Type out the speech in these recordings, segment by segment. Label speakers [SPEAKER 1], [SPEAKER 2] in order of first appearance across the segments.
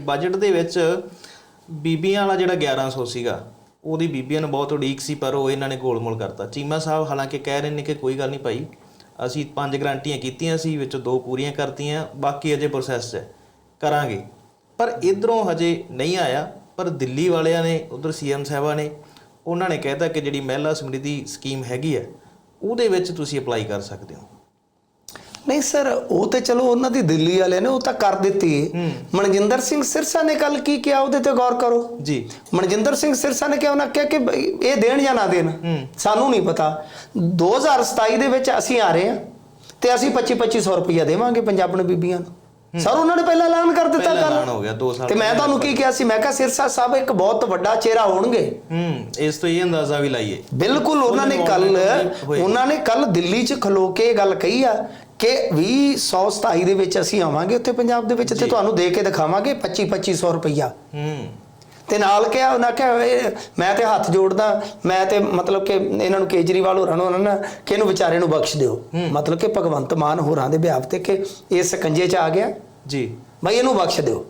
[SPEAKER 1] Budget ਦੇ ਵਿੱਚ ਬੀਬੀਆਂ ਵਾਲਾ ਜਿਹੜਾ 1100 ਸੀਗਾ, ਉਹਦੀ ਬੀਬੀਆਂ ਨੂੰ ਬਹੁਤ ਉਡੀਕ ਸੀ, ਪਰ ਉਹ ਇਹਨਾਂ ਨੇ ਗੋਲਮੋਲ ਕਰਤਾ। ਚੀਮਾ ਸਾਹਿਬ ਹਾਲਾਂਕਿ ਕਹਿ ਰਹੇ ਨੇ ਕਿ ਕੋਈ ਗੱਲ ਨਹੀਂ ਭਾਈ, ਅਸੀਂ ਪੰਜ ਗਰੰਟੀਆਂ ਕੀਤੀਆਂ ਸੀ, ਵਿੱਚੋਂ ਦੋ ਪੂਰੀਆਂ ਕਰਤੀਆਂ, ਬਾਕੀ ਅਜੇ ਪ੍ਰੋਸੈਸ 'ਚ ਹੈ, ਕਰਾਂਗੇ। ਪਰ ਇਧਰੋਂ ਹਜੇ ਨਹੀਂ ਆਇਆ, ਪਰ ਦਿੱਲੀ ਵਾਲਿਆਂ ਨੇ, ਉਧਰ ਸੀਐਮ ਸਾਹਿਬਾ ਨੇ, ਉਹਨਾਂ ਨੇ ਕਹਿਤਾ ਕਿ ਜਿਹੜੀ ਮਹਿਲਾ ਸਮਰਿੱਧੀ ਸਕੀਮ ਹੈਗੀ ਹੈ, ਉਹਦੇ ਵਿੱਚ ਤੁਸੀਂ ਅਪਲਾਈ ਕਰ ਸਕਦੇ ਹੋ।
[SPEAKER 2] ਨਹੀਂ ਸਰ ਉਹ ਤੇ ਚਲੋ ਉਹਨਾਂ ਦੀ ਦਿੱਲੀ ਵਾਲੇ ਨੇ ਉਹ ਤਾਂ ਕਰ ਦਿੱਤੀ। ਮਨਜਿੰਦਰ ਸਿੰਘ ਸਿਰਸਾ ਨੇ ਕੱਲ ਕੀ ਕਿਹਾ ਉਹਦੇ ਤੇ ਗੌਰ ਕਰੋ?
[SPEAKER 1] ਜੀ।
[SPEAKER 2] ਮਨਜਿੰਦਰ ਸਿੰਘ ਸਿਰਸਾ ਨੇ ਕਿਹਾ ਉਹਨਾਂ ਕਿਹਾ ਕਿ ਇਹ ਦੇਣ ਜਾਂ ਨਾ ਦੇਣ ਸਾਨੂੰ ਨਹੀਂ ਪਤਾ। 2027 ਦੇ ਵਿੱਚ ਅਸੀਂ ਆ ਰਹੇ ਹਾਂ ਤੇ ਅਸੀਂ 25 2500 ਰੁਪਈਆ ਦੇਵਾਂਗੇ ਪੰਜਾਬਣ ਬੀਬੀਆਂ ਨੂੰ। ਸਰ ਉਹਨਾਂ ਨੇ ਪਹਿਲਾਂ ਐਲਾਨ ਕਰ ਦਿੱਤਾ ਕੱਲ
[SPEAKER 1] ਐਲਾਨ ਹੋ ਗਿਆ 2 ਸਾਲ
[SPEAKER 2] ਤੇ ਮੈਂ ਤੁਹਾਨੂੰ ਕੀ ਕਿਹਾ ਸੀ? ਮੈਂ ਕਿਹਾ ਸਿਰਸਾ ਸਾਹਿਬ ਇੱਕ ਬਹੁਤ ਵੱਡਾ ਚਿਹਰਾ ਹੋਣਗੇ।
[SPEAKER 1] ਹੂੰ ਇਸ ਤੋਂ ਇਹ ਅੰਦਾਜ਼ਾ ਵੀ ਲਾਈਏ।
[SPEAKER 2] ਬਿਲਕੁਲ ਉਹਨਾਂ ਨੇ ਕੱਲ। ਉਹਨਾਂ ਨੇ ਕੱਲ ਦਿੱਲੀ 'ਚ ਖਲੋ ਕੇ ਇਹ ਗੱਲ ਕਹੀ ਆ ਕਿ 2027 ਦੇ ਵਿੱਚ ਅਸੀਂ ਆਵਾਂਗੇ ਉੱਥੇ ਪੰਜਾਬ ਦੇ ਵਿੱਚ ਤੇ ਤੁਹਾਨੂੰ ਦੇ ਕੇ ਦਿਖਾਵਾਂਗੇ 25 2500 ਰੁਪਈਆ।
[SPEAKER 1] ਹੂੰ
[SPEAKER 2] ਤੇ ਨਾਲ ਕਿਹਾ ਉਹਨਾਂ ਕਿਹਾ ਮੈਂ ਤੇ ਹੱਥ ਜੋੜਦਾ ਮੈਂ ਤੇ ਮਤਲਬ ਕਿ ਇਹਨਾਂ ਨੂੰ ਕੇਜਰੀਵਾਲ ਹੋਰਾਂ ਨੂੰ ਉਹਨਾਂ ਨੇ ਕਿ ਇਹਨੂੰ ਵਿਚਾਰੇ ਨੂੰ ਬਖਸ਼ ਦਿਓ। ਮਤਲਬ ਕਿ ਭਗਵੰਤ ਮਾਨ ਹੋਰਾਂ ਦੇ ਬਿਆਹ ਤੇ ਕਿ ਇਹ ਸਕੰਜੇ 'ਚ ਆ ਗਿਆ।
[SPEAKER 1] ਜੀ।
[SPEAKER 2] ਬਈ ਇਹਨੂੰ ਬਖਸ਼ ਦਿਓ।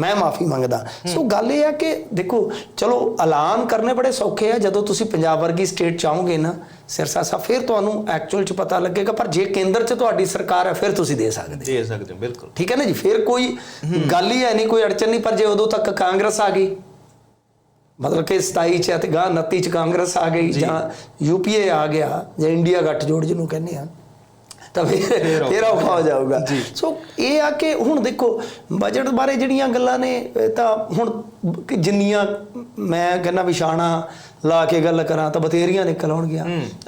[SPEAKER 2] ਮੈਂ ਮਾਫੀ ਮੰਗਦਾ। ਸੋ ਗੱਲ ਇਹ ਆ ਕਿ ਦੇਖੋ ਚਲੋ ਐਲਾਨ ਕਰਨੇ ਬੜੇ ਸੌਖੇ ਆ ਜਦੋਂ ਤੁਸੀਂ ਪੰਜਾਬ ਵਰਗੀ ਸਟੇਟ ਚਾਹੋਗੇ ਨਾ ਸਿਰਸਾ ਸਾਹਿਬ ਫਿਰ ਤੁਹਾਨੂੰ ਐਕਚੁਅਲ ਚ ਪਤਾ ਲੱਗੇਗਾ ਪਰ ਜੇ ਕੇਂਦਰ ਚ ਤੁਹਾਡੀ ਸਰਕਾਰ ਹੈ ਫਿਰ ਤੁਸੀਂ ਦੇ ਸਕਦੇ
[SPEAKER 1] ਦੇ ਸਕਦੇ ਹੋ ਬਿਲਕੁਲ।
[SPEAKER 2] ਠੀਕ ਹੈ ਨਾ ਜੀ? ਫਿਰ ਕੋਈ ਗੱਲ ਹੀ ਹੈ ਨਹੀਂ ਕੋਈ ਅੜਚਨ ਨਹੀਂ ਪਰ ਜੇ ਉਦੋਂ ਤੱਕ ਕਾਂਗਰਸ ਆ ਗਈ ਮਤਲਬ ਕਿ 27 ਚ ਤੇ ਗਾ 29 ਚ ਕਾਂਗਰਸ ਆ ਗਈ ਜਾਂ। ਯੂਪੀਏ ਆ ਗਿਆ ਜਾਂ ਇੰਡੀਆ ਗੱਠਜੋੜ ਜਿਹਨੂੰ ਕਹਿੰਦੇ ਆ ਤਾਂ ਫਿਰ ਫਿਰ ਔਖਾ ਹੋ ਜਾਊਗਾ। ਸੋ ਇਹ ਆ ਕਿ ਹੁਣ ਦੇਖੋ ਬਜਟ ਬਾਰੇ ਜਿਹੜੀਆਂ ਗੱਲਾਂ ਨੇ ਤਾਂ ਹੁਣ ਜਿੰਨੀਆਂ ਮੈਂ ਕਹਿੰਦਾ ਵਿਸ਼ਾਣਾ ਲਾ ਕੇ ਗੱਲ ਕਰਾਂ ਤਾਂ ਬਥੇਰੀਆਂ ਨਿਕਲ ਆਉਣਗੀਆਂ।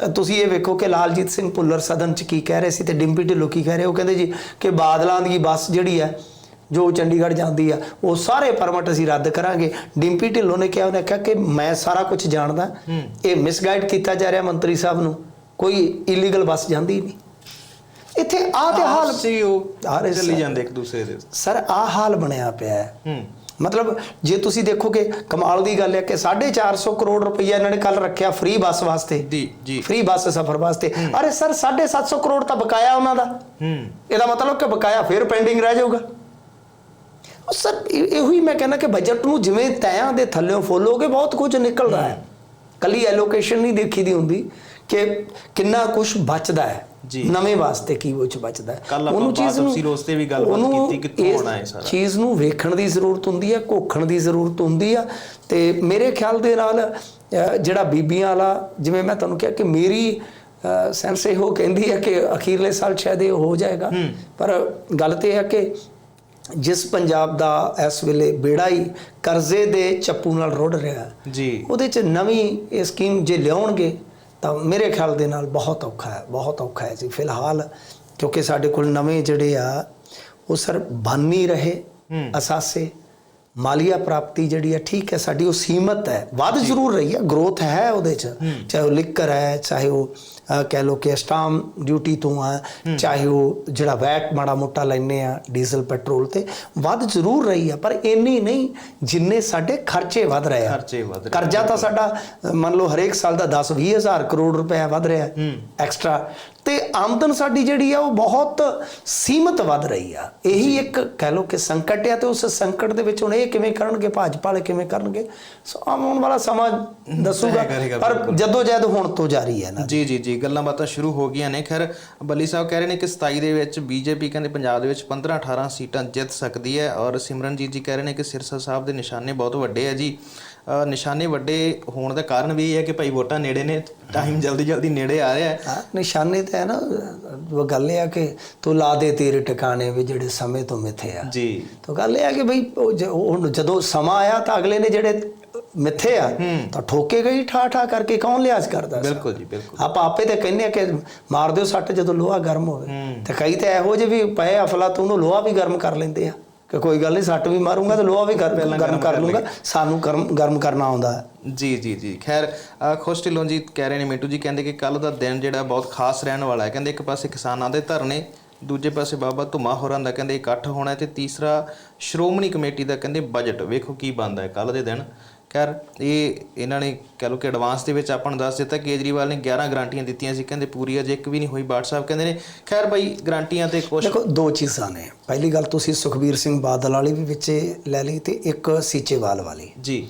[SPEAKER 2] ਤੁਸੀਂ ਇਹ ਵੇਖੋ ਕਿ ਲਾਲਜੀਤ ਸਿੰਘ ਭੁੱਲਰ ਸਦਨ ਚ ਕੀ ਕਹਿ ਰਹੇ ਸੀ ਤੇ ਡਿੰਪੀ ਢਿੱਲੋਂ ਕੀ ਕਹਿ ਰਹੇ? ਉਹ ਕਹਿੰਦੇ ਜੀ ਕਿ ਬਾਦਲਾਂ ਦੀ ਬੱਸ ਜਿਹੜੀ ਹੈ ਜੋ ਚੰਡੀਗੜ੍ਹ ਜਾਂਦੀ ਆ ਉਹ ਸਾਰੇ ਪਰਮਿਟ ਅਸੀਂ ਰੱਦ ਕਰਾਂਗੇ। ਡਿੰਪੀ ਢਿੱਲੋਂ ਨੇ ਕਿਹਾ ਉਹਨੇ ਕਿਹਾ ਕਿ ਮੈਂ ਸਾਰਾ ਕੁਝ ਜਾਣਦਾ। ਇਹ ਮਿਸਗਾਈਡ ਕੀਤਾ ਜਾ ਰਿਹਾ ਮੰਤਰੀ ਸਾਹਿਬ ਨੂੰ। ਕੋਈ ਇਲੀਗਲ ਬੱਸ ਜਾਂਦੀ ਨਹੀਂ। ਇੱਥੇ ਆ ਤੇ ਹਾਲ
[SPEAKER 1] ਸੀ ਉਹ ਚੱਲੀ। ਜਾਂਦੇ ਇੱਕ ਦੂਸਰੇ ਦੇ।
[SPEAKER 2] ਸਰ ਆ ਹਾਲ ਬਣਿਆ ਪਿਆ ਹੈ।
[SPEAKER 1] ਹੂੰ।
[SPEAKER 2] ਮਤਲਬ ਜੇ ਤੁਸੀਂ ਦੇਖੋਗੇ ਕਮਾਲ ਦੀ ਗੱਲ ਹੈ ਕਿ 450 ਕਰੋੜ ਰੁਪਈਆ ਇਹਨਾਂ ਨੇ ਕੱਲ ਰੱਖਿਆ ਫ੍ਰੀ ਬੱਸ ਵਾਸਤੇ।
[SPEAKER 1] ਜੀ ਜੀ।
[SPEAKER 2] ਫ੍ਰੀ ਬੱਸ ਸਫ਼ਰ ਵਾਸਤੇ। ਅਰੇ ਸਰ 750 ਕਰੋੜ ਤਾਂ ਬਕਾਇਆ ਉਹਨਾਂ ਦਾ।
[SPEAKER 1] ਹੂੰ।
[SPEAKER 2] ਇਹਦਾ ਮਤਲਬ ਕਿ ਬਕਾਇਆ ਫਿਰ ਪੈਂਡਿੰਗ ਰਹਿ ਜਾਊਗਾ। ਉਹ ਸਰ ਇਹ- ਇਹੋ ਹੀ ਮੈਂ ਕਹਿੰਦਾ ਕਿ ਬਜਟ ਨੂੰ ਜਿਵੇਂ ਤੈਆਂ ਦੇ ਥੱਲੇੋਂ ਫੋਲੋਗੇ ਬਹੁਤ ਕੁਝ ਨਿਕਲਦਾ ਹੈ। ਕੱਲੀ ਐਲੋਕੇਸ਼ਨ ਨਹੀਂ ਦੇਖੀ ਦੀ ਹੁੰਦੀ ਕਿ ਕਿੰਨਾ ਕੁਝ ਬਚਦਾ ਹੈ।
[SPEAKER 1] ਜੀ।
[SPEAKER 2] ਨਵੇਂ ਵਾਸਤੇ ਕੀ ਕੁਝ ਬਚਦਾ ਹੈ?
[SPEAKER 1] ਕੱਲ੍ਹ ਆਪਾਂ ਬਾਤ ਤਫਸੀਲ ਉਸ ਤੇ ਵੀ ਗੱਲਬਾਤ
[SPEAKER 2] ਉਹਨੂੰ
[SPEAKER 1] ਕੀਤੀ, ਕਿੱਥੋਂ ਆਉਣਾ ਹੈ ਸਾਰਾ।
[SPEAKER 2] ਚੀਜ਼ ਨੂੰ ਵੇਖਣ ਦੀ ਜ਼ਰੂਰਤ ਹੁੰਦੀ ਹੈ ਘੋਖਣ ਦੀ ਜ਼ਰੂਰਤ ਹੁੰਦੀ ਆ। ਤੇ ਮੇਰੇ ਖਿਆਲ ਦੇ ਨਾਲ ਜਿਹੜਾ ਬੀਬੀਆਂ ਵਾਲਾ ਜਿਵੇਂ ਮੈਂ ਤੁਹਾਨੂੰ ਕਿਹਾ ਕਿ ਮੇਰੀ ਸੈਂਸ ਇਹੋ ਕਹਿੰਦੀ ਹੈ ਕਿ ਅਖੀਰਲੇ ਸਾਲ ਸ਼ਾਇਦ ਇਹ ਹੋ ਜਾਏਗਾ। ਪਰ ਗੱਲ ਤੇ ਹੈ ਕਿ ਜਿਸ ਪੰਜਾਬ ਦਾ ਇਸ ਵੇਲੇ ਬੇੜਾ ਹੀ ਕਰਜ਼ੇ ਦੇ ਚੱਪੂ ਨਾਲ ਰੁੜ ਰਿਹਾ ਹੈ,
[SPEAKER 1] ਜੀ।
[SPEAKER 2] ਉਹਦੇ ਚ ਨਵੀਂ ਇਹ ਸਕੀਮ ਜੇ ਲਿਆਉਣਗੇ ਤਾਂ ਮੇਰੇ ਖਿਆਲ ਦੇ ਨਾਲ ਬਹੁਤ ਔਖਾ ਹੈ ਬਹੁਤ ਔਖਾ ਹੈ ਜੀ। ਫਿਲਹਾਲ ਕਿਉਂਕਿ ਸਾਡੇ ਕੋਲ ਨਵੇਂ ਜਿਹੜੇ ਆ ਉਹ ਸਰ ਬਣ ਨਹੀਂ ਰਹੇ ਅਸਾਸੇ। ਮਾਲੀਆ ਪ੍ਰਾਪਤੀ ਜਿਹੜੀ ਹੈ ਠੀਕ ਹੈ ਸਾਡੀ ਉਹ ਸੀਮਤ ਹੈ। ਵੱਧ ਜ਼ਰੂਰ ਰਹੀ ਹੈ ਗਰੋਥ ਹੈ ਉਹਦੇ ਚ। ਚਾਹੇ ਉਹ ਲਿਕਰ ਹੈ ਚਾਹੇ ਉਹ ਕਹਿ ਲੋ ਕਿ ਸਟਾਮ ਡਿਊਟੀ ਤੋਂ ਆ ਚਾਹੇ ਉਹ ਜਿਹੜਾ ਵੈਟ ਮਾੜਾ ਮੋਟਾ ਲੈਨੇ ਆ ਡੀਜ਼ਲ ਪੈਟਰੋਲ ਤੇ ਵੱਧ ਜ਼ਰੂਰ ਰਹੀ ਆ ਪਰ ਇੰਨੀ ਨਹੀਂ ਜਿੰਨੇ ਸਾਡੇ ਖਰਚੇ ਵੱਧ ਰਹੇ ਆ।
[SPEAKER 1] ਖਰਚੇ ਵੱਧ ਰਹੇ
[SPEAKER 2] ਕਰਜ਼ਾ ਤਾਂ ਸਾਡਾ ਮੰਨ ਲਓ ਹਰੇਕ ਸਾਲ ਦਾ 10 20 ਹਜ਼ਾਰ ਕਰੋੜ ਰੁਪਏ ਵੱਧ ਰਿਹਾ। ਐਕਸਟਰਾ ਤੇ ਆਮਦਨ ਸਾਡੀ ਜਿਹੜੀ ਆ ਉਹ ਬਹੁਤ ਸੀਮਤ ਵੱਧ ਰਹੀ ਆ। ਇਹੀ ਇੱਕ ਕਹਿ ਲਓ ਕਿ ਸੰਕਟ ਆ ਤੇ ਉਸ ਸੰਕਟ ਦੇ ਵਿੱਚ ਹੁਣ ਇਹ ਕਿਵੇਂ ਕਰਨਗੇ ਭਾਜਪਾ ਵਾਲੇ ਕਿਵੇਂ ਕਰਨਗੇ ਸੋ ਆਉਣ ਵਾਲਾ ਸਮਾਂ ਦੱਸੂਗਾ। ਪਰ। ਜਦੋਂ ਜਦ ਹੁਣ ਤੋਂ ਜਾਰੀ ਹੈ ਨਾ।
[SPEAKER 1] ਜੀ ਜੀ ਜੀ ਗੱਲਾਂ ਬਾਤਾਂ ਸ਼ੁਰੂ ਹੋ ਗਈਆਂ ਨੇ। ਖੈਰ ਬੱਲੀ ਸਾਹਿਬ ਕਹਿ ਰਹੇ ਨੇ ਕਿ 27 ਦੇ ਵਿੱਚ ਬੀਜੇਪੀ ਕਹਿੰਦੇ ਪੰਜਾਬ ਦੇ ਵਿੱਚ 15 18 ਸੀਟਾਂ ਜਿੱਤ ਸਕਦੀ ਹੈ ਔਰ ਸਿਮਰਨਜੀਤ ਜੀ ਕਹਿ ਰਹੇ ਨੇ ਕਿ ਸਿਰਸਾ ਸਾਹਿਬ ਦੇ ਨਿਸ਼ਾਨੇ ਬਹੁਤ ਵੱਡੇ ਆ ਜੀ। ਨਿਸ਼ਾਨੇ ਵੱਡੇ ਹੋਣ ਦਾ ਕਾਰਨ ਵੀ ਇਹ ਹੈ ਕਿ ਭਾਈ ਵੋਟਾਂ ਨੇੜੇ ਨੇ ਟਾਈਮ ਜਲਦੀ ਜਲਦੀ ਨੇੜੇ ਆ ਰਿਹਾ ਹਾਂ
[SPEAKER 2] ਨਿਸ਼ਾਨੇ ਤੇ ਹੈ ਨਾ ਉਹ ਗੱਲ ਇਹ ਆ ਕਿ ਤੂੰ ਲਾ ਦੇ ਤੇਰੇ ਟਿਕਾਣੇ ਵੀ ਜਿਹੜੇ ਸਮੇਂ ਤੋਂ ਮਿੱਥੇ ਆ।
[SPEAKER 1] ਜੀ।
[SPEAKER 2] ਤਾਂ ਗੱਲ ਇਹ ਆ ਕਿ ਬਈ ਹੁਣ ਜਦੋਂ ਸਮਾਂ ਆਇਆ ਤਾਂ ਅਗਲੇ ਨੇ ਜਿਹੜੇ ਮਿੱਥੇ ਆ ਤਾਂ ਠੋਕੇ ਗਈ ਠਾ ਠਾ ਕਰਕੇ ਕੌਣ ਲਿਆਜ਼ ਕਰਦਾ?
[SPEAKER 1] ਬਿਲਕੁਲ ਜੀ ਬਿਲਕੁਲ।
[SPEAKER 2] ਆਪਾਂ ਆਪੇ ਤੇ ਕਹਿੰਦੇ ਆ ਕਿ ਮਾਰ ਦਿਓ ਸੱਟ ਜਦੋਂ ਲੋਹਾ ਗਰਮ ਹੋਵੇ। ਤੇ ਕਈ ਤਾਂ ਇਹੋ ਜਿਹੇ ਵੀ ਪਏ ਅਫਲਾ ਤੂੰ ਨੂੰ ਲੋਹਾ ਵੀ ਗਰਮ ਕਰ ਲੈਂਦੇ ਆ। ਕਿ ਕੋਈ ਗੱਲ ਨਹੀਂ ਸੱਟ ਵੀ ਮਾਰੂੰਗਾ ਤੇ ਲੋਹਾ ਵੀ ਗਰਮ ਗਰਮ ਕਰ ਲੂੰਗਾ। ਸਾਨੂੰ ਗਰਮ ਗਰਮ ਕਰਨਾ ਆਉਂਦਾ ਹੈ।
[SPEAKER 1] ਜੀ ਜੀ ਜੀ। ਖੈਰ ਖੁਸ਼ ਢਿੱਲੋਂ ਜੀ ਕਹਿ ਰਹੇ ਨੇ ਮਿੰਟੂ ਜੀ ਕਹਿੰਦੇ ਕਿ ਕੱਲ ਦਾ ਦਿਨ ਜਿਹੜਾ ਬਹੁਤ ਖਾਸ ਰਹਿਣ ਵਾਲਾ ਹੈ। ਕਹਿੰਦੇ ਇੱਕ ਪਾਸੇ ਕਿਸਾਨਾਂ ਦੇ ਧਰਨੇ ਦੂਜੇ ਪਾਸੇ ਬਾਬਾ ਧੁਮਾ ਹੋਰਾਂ ਦਾ ਕਹਿੰਦੇ ਇਕੱਠ ਹੋਣਾ ਤੇ ਤੀਸਰਾ ਸ਼੍ਰੋਮਣੀ ਕਮੇਟੀ ਦਾ ਕਹਿੰਦੇ ਬਜਟ ਵੇਖੋ ਕੀ ਬਣਦਾ ਹੈ ਕੱਲ ਦੇ ਦਿਨ। ਖੈਰ ਇਹ ਇਹਨਾਂ ਨੇ ਕਹ ਲਓ ਕਿ ਐਡਵਾਂਸ ਦੇ ਵਿੱਚ ਆਪਾਂ ਨੂੰ ਦੱਸ ਦਿੱਤਾ ਕੇਜਰੀਵਾਲ ਨੇ 11 ਗਾਰੰਟੀਆਂ ਦਿੱਤੀਆਂ ਸੀ ਕਹਿੰਦੇ ਪੂਰੀ ਅਜੇ ਇੱਕ ਵੀ ਨਹੀਂ ਹੋਈ ਬਾਟ ਸਾਹਿਬ ਕਹਿੰਦੇ ਨੇ ਖੈਰ ਬਾਈ ਗਾਰੰਟੀਆਂ ਤੇ ਕੁਝ
[SPEAKER 2] ਦੇਖੋ ਦੋ ਚੀਜ਼ਾਂ ਨੇ। ਪਹਿਲੀ ਗੱਲ ਤੁਸੀਂ ਸੁਖਬੀਰ ਸਿੰਘ ਬਾਦਲ ਵਾਲੀ ਵੀ ਵਿੱਚੇ ਲੈ ਲਈ ਤੇ ਇੱਕ ਸੀਚੇਵਾਲ ਵਾਲੀ।
[SPEAKER 1] ਜੀ।